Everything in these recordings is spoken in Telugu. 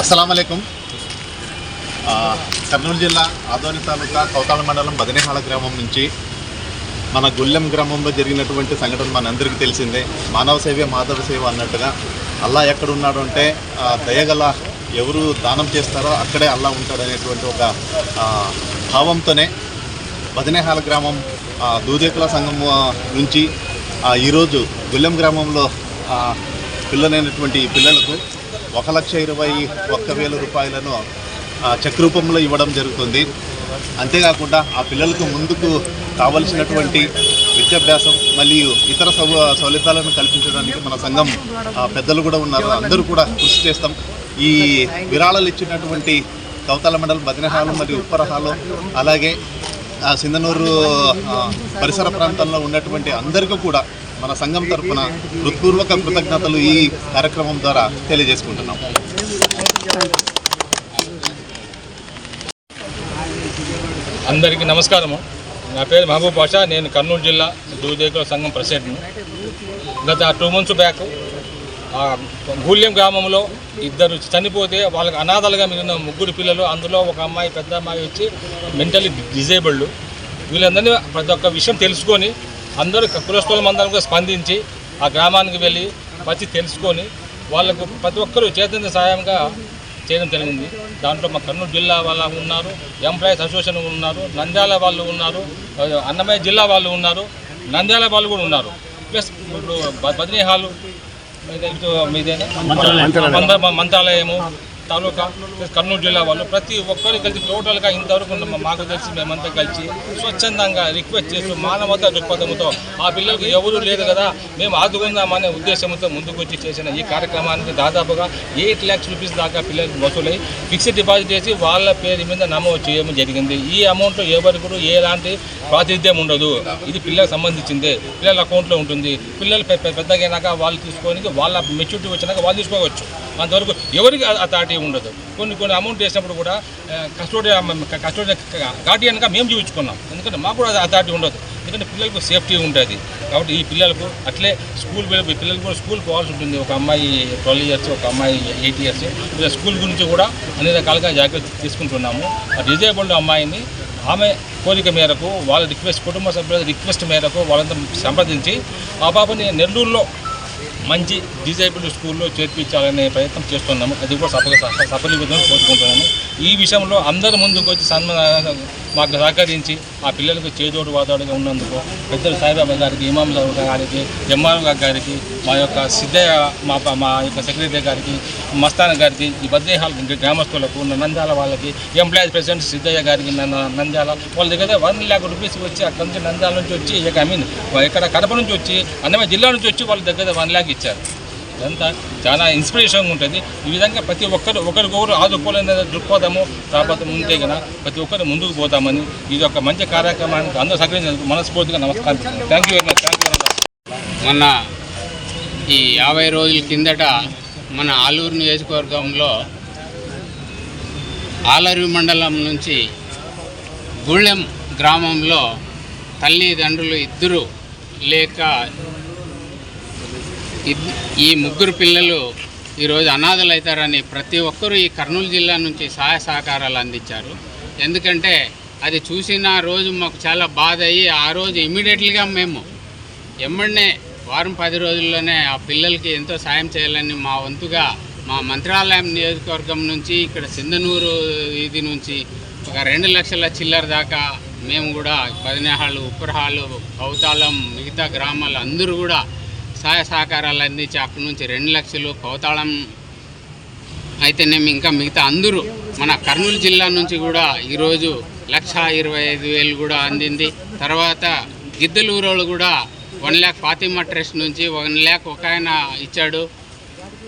అస్సలం అయికం కర్నూలు జిల్లా ఆదోని తాలూకా కౌతాళ మండలం బదనేహాళ గ్రామం నుంచి మన గుల్లెం గ్రామంలో జరిగినటువంటి సంఘటన మనందరికీ తెలిసిందే. మానవ సేవ మాధవ సేవ అన్నట్టుగా అల్లా ఎక్కడున్నాడు అంటే దయగల ఎవరు దానం చేస్తారో అక్కడే అల్లా ఉంటాడు అనేటువంటి ఒక భావంతోనే బదనేహాల గ్రామం దూదేకుల సంఘం నుంచి ఈరోజు గుల్లెం గ్రామంలో పిల్లలైనటువంటి పిల్లలకు ఒక లక్ష ఇరవై ఒక్క వేల రూపాయలను చెక్ రూపంలో ఇవ్వడం జరుగుతుంది. అంతేకాకుండా ఆ పిల్లలకు ముందుకు కావలసినటువంటి విద్యాభ్యాసం మరియు ఇతర సౌ సౌలభ్యాలను కల్పించడానికి మన సంఘం పెద్దలు కూడా ఉన్నారు. అందరూ కూడా కృషి చేస్తాం. ఈ విరాళాలు ఇచ్చినటువంటి కవతల మండలం బదినహాలు మరియు ఉప్పరహాలు అలాగే ఆ సింధనూరు పరిసర ప్రాంతంలో ఉన్నటువంటి అందరికీ కూడా మన సంఘం తరఫున హృత్పూర్వక కృతజ్ఞతలు ఈ కార్యక్రమం ద్వారా తెలియజేసుకుంటున్నాం. అందరికీ నమస్కారము. నా పేరు మహబూబ్ బాషా నేను కర్నూలు జిల్లా దూదేకుల సంఘం ప్రెసిడెంట్ను. గత టూ మంత్స్ బ్యాక్ ఆ గ్రామంలో ఇద్దరు చనిపోతే వాళ్ళకి అనాథలుగా మిగిలిన ముగ్గురు పిల్లలు అందులో ఒక అమ్మాయి పెద్ద అమ్మాయి వచ్చి మెంటలీ డిజేబుల్డ్ వీళ్ళందరినీ ప్రతి ఒక్క విషయం తెలుసుకొని అందరూ కులస్తులం అందరం కూడా స్పందించి ఆ గ్రామానికి వెళ్ళి వచ్చి తెలుసుకొని వాళ్ళకు ప్రతి ఒక్కరూ చైతన్య సహాయంగా చేయడం జరిగింది. దాంట్లో మా కర్నూలు జిల్లా వాళ్ళు ఉన్నారు ఎంప్లాయీస్ అసోసియేషన్ ఉన్నారు నంద్యాల వాళ్ళు ఉన్నారు అన్నమయ్య జిల్లా వాళ్ళు ఉన్నారు నంద్యాల వాళ్ళు కూడా ఉన్నారు. ప్లస్ ఇప్పుడు బ- బద్రీ హాలు మంత్రాలయము తాలూకా కర్నూలు జిల్లా వాళ్ళు ప్రతి ఒక్కరు కలిసి టోటల్గా ఇంతవరకు మాకు తెలిసి మేమంతా కలిసి స్వచ్ఛందంగా రిక్వెస్ట్ చేస్తూ మానవత దృక్పథంతో ఆ పిల్లలకు ఎవరూ లేదు కదా మేము ఆదుకుందామనే ఉద్దేశంతో ముందుకు వచ్చి చేసిన ఈ కార్యక్రమానికి దాదాపుగా ఎయిట్ ల్యాక్స్ రూపీస్ దాకా పిల్లలకు వసూలై ఫిక్స్డ్ డిపాజిట్ చేసి వాళ్ళ పేరు మీద నమోదు చేయడం జరిగింది. ఈ అమౌంట్ ఎవరు కూడా ఎలాంటి ప్రాతినిధ్యం ఉండదు. ఇది పిల్లలకు సంబంధించిందే. పిల్లల అకౌంట్లో ఉంటుంది. పిల్లలు పెద్దగైనాక వాళ్ళు తీసుకోనికి వాళ్ళ మెచ్యూరిటీ వచ్చినాక వాళ్ళు తీసుకోవచ్చు. అంతవరకు ఎవరికి అథారిటీ ఉండదు. కొన్ని కొన్ని అమౌంట్ వేసినప్పుడు కూడా కస్టోడి కస్టోడి గార్డియన్గా మేము చూపించుకున్నాం. ఎందుకంటే మాకు కూడా అథారిటీ ఉండదు. ఎందుకంటే పిల్లలకు సేఫ్టీ ఉంటుంది. కాబట్టి ఈ పిల్లలకు అట్లే స్కూల్ పిల్ల- పిల్లలు కూడా స్కూల్ పోవాల్సి ఉంటుంది. ఒక అమ్మాయి ట్వెల్వ్ ఇయర్స్ ఒక అమ్మాయి ఎయిట్ ఇయర్స్ ఇలా స్కూల్ గురించి కూడా అన్ని రకాలుగా జాగ్రత్త తీసుకుంటున్నాము. ఆ డిజేబుల్డ్ అమ్మాయిని ఆమె కోరిక మేరకు వాళ్ళ రిక్వెస్ట్ కుటుంబ సభ్యుల రిక్వెస్ట్ మేరకు వాళ్ళంతా సంప్రదించి ఆ పాపని నెల్లూరులో మంచి డిజైబుల్డ్ స్కూల్లో చేర్పించాలనే ప్రయత్నం చేస్తున్నాము. అది కూడా సఫల సఫలీకృతం కోరుకుంటున్నాము ఈ విషయంలో అందరి ముందుకు వచ్చి సన్మాన మాకు సహకరించి ఆ పిల్లలకు చేదోడు వాదోడుగా ఉన్నందుకు పెద్దలు సాయిబాబా గారికి ఇమాం గారికి జమ్మారు గారికి మా యొక్క సిద్ధయ్య మా మా యొక్క సెక్రటరీ గారికి మస్తాన్ గారికి ఈ బద్దేహాల్ గ్రామస్తులకు నంద్యాల వాళ్ళకి ఎంప్లాయీస్ ప్రెసిడెంట్ సిద్ధయ్య గారికి నంద్యాల వాళ్ళ దగ్గర వన్ ల్యాక్ రూపీస్ వచ్చి అక్కడ నుంచి నంద్యాల నుంచి వచ్చి ఐ మీన్ ఇక్కడ కడప నుంచి వచ్చి అన్నమయ్య జిల్లా నుంచి వచ్చి వాళ్ళ దగ్గర వన్ ల్యాక్ ఇచ్చారు. ఇదంతా చాలా ఇన్స్పిరేషన్గా ఉంటుంది. ఈ విధంగా ప్రతి ఒక్కరు ఒకరికొకరు ఆదుకోలేని దృక్పథము రాబోతం ఉంటే కదా ప్రతి ఒక్కరు ముందుకు పోతామని ఇది ఒక మంచి కార్యక్రమానికి అందరూ సహకరించినందుకు మనస్ఫూర్తిగా నమస్కారం. Thank you very much thank you మొన్న ఈ యాభై రోజుల కిందట మన ఆలూరు నియోజకవర్గంలో ఆలరి మండలం నుంచి గుళ్ళెం గ్రామంలో తల్లిదండ్రులు ఇద్దరు లేక ఈ ముగ్గురు పిల్లలు ఈరోజు అనాథలు అవుతారని ప్రతి ఒక్కరూ ఈ కర్నూలు జిల్లా నుంచి సహాయ సహకారాలు అందించారు. ఎందుకంటే అది చూసిన రోజు మాకు చాలా బాధ అయ్యి ఆ రోజు ఇమీడియట్లీగా మేము ఎమ్మడనే వారం పది రోజుల్లోనే ఆ పిల్లలకి ఎంతో సాయం చేయాలని మా వంతుగా మా మంత్రాలయం నియోజకవర్గం నుంచి ఇక్కడ సింధనూరు ఇది నుంచి ఒక రెండు లక్షల చిల్లర దాకా మేము కూడా పదినేహాలు ఉప్పరహాలు కౌతాళం మిగతా గ్రామాలు అందరూ కూడా సహాయ సహకారాలు అందించి అక్కడి నుంచి రెండు లక్షలు కోతాళం అయితేనేమి ఇంకా మిగతా అందరూ మన కర్నూలు జిల్లా నుంచి కూడా ఈరోజు లక్ష ఇరవై ఐదు వేలు కూడా అందింది. తర్వాత గిద్దలూరోళ్ళు కూడా వన్ ల్యాక్ ఫాతిమా ట్రస్ట్ నుంచి వన్ ల్యాక్ ఒక ఆయన ఇచ్చాడు.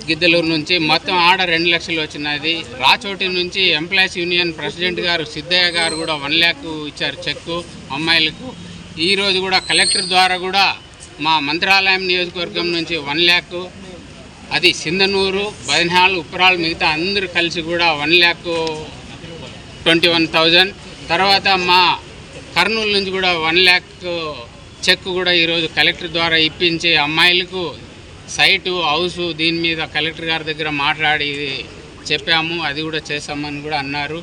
గిద్దలూరు నుంచి మొత్తం ఆడ రెండు లక్షలు వచ్చినది. రాచోటి నుంచి ఎంప్లాయీస్ యూనియన్ ప్రెసిడెంట్ గారు సిద్ధయ్య గారు కూడా వన్ ల్యాక్ ఇచ్చారు చెక్కు అమ్మాయిలకు. ఈరోజు కూడా కలెక్టర్ ద్వారా కూడా మా మంత్రాలయం నియోజకవర్గం నుంచి వన్ ల్యాక్ అది సింధనూరు బదినాలు ఉప్పరాలు మిగతా అందరూ కలిసి కూడా one lakh twenty one thousand. తర్వాత మా కర్నూలు నుంచి కూడా వన్ ల్యాక్ చెక్ కూడా ఈరోజు కలెక్టర్ ద్వారా ఇప్పించి అమ్మాయిలకు సైటు హౌస్ దీని మీద కలెక్టర్ గారి దగ్గర మాట్లాడి చెప్పాము. అది కూడా చేస్తామని కూడా అన్నారు.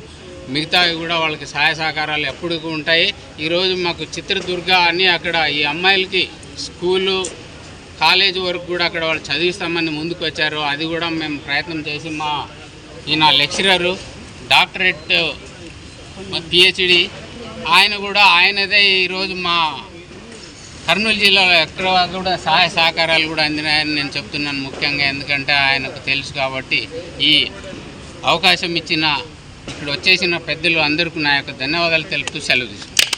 మిగతావి కూడా వాళ్ళకి సహాయ సహకారాలు ఎప్పటికీ ఉంటాయి. ఈరోజు మాకు చిత్రదుర్గ అని అక్కడ ఈ అమ్మాయిలకి స్కూలు కాలేజ్ వరకు కూడా అక్కడ వాళ్ళు చదివిస్తామని ముందుకు వచ్చారు అది కూడా మేము ప్రయత్నం చేసి మా ఈయన లెక్చరరు డాక్టరేట్ పిహెచ్డి ఆయన కూడా ఆయనదే ఈరోజు మా కర్నూలు జిల్లాలో ఎక్కడ కూడా సహాయ సహకారాలు కూడా అందినాయని నేను చెప్తున్నాను ముఖ్యంగా. ఎందుకంటే ఆయనకు తెలుసు కాబట్టి ఈ అవకాశం ఇచ్చిన ఇక్కడ వచ్చేసిన పెద్దలు అందరికీ నా యొక్క ధన్యవాదాలు తెలుపుతూ సెలవు తీసుకున్నాను